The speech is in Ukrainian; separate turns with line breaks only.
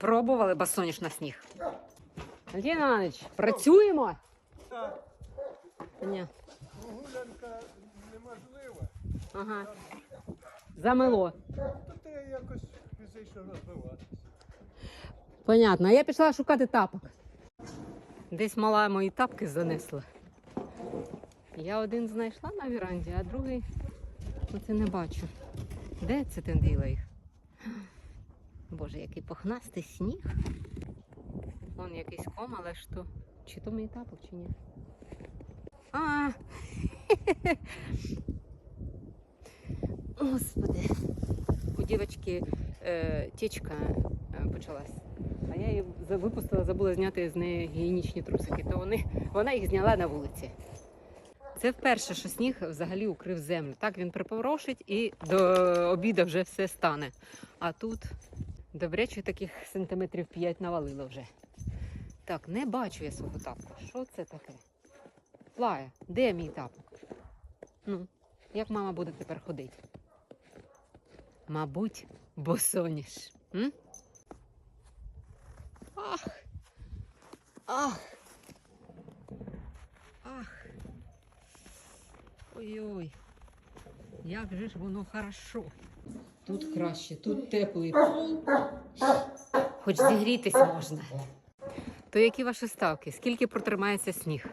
Пробували басоніж на сніг. Андрій Іванович, працюємо?
Так,
Ні.
прогулянка неможлива,
Ага. Замело.
то ти якось фізично розвиватися.
Понятно. А я пішла шукати тапок. Десь мала мої тапки занесла. Я один знайшла на віранді, а другий оце не бачу. Де це ти діла їх? Боже, який похнастий сніг. Вон якийсь ком, але ж то. Чи то мій тапок, чи ні? А! Господи. У дівчинки е, тічка е, почалась. А я її випустила, забула зняти з неї гігієнічні трусики, то вони, вона їх зняла на вулиці. Це вперше, що сніг взагалі укрив землю. Так він припорошить і до обіду вже все стане. А тут добряче таких сантиметрів 5 навалило вже. Так, не бачу я свого тапку. Що це таке? Плая, де мій тапок? Ну, як мама буде тепер ходити? Мабуть, босоніж. М? Ах. Ах. Ах. Ой-ой. Як же ж воно хорошо. Тут краще, тут теплий пол. Хоч зігрітись можна. То які ваші ставки? Скільки протримається сніг?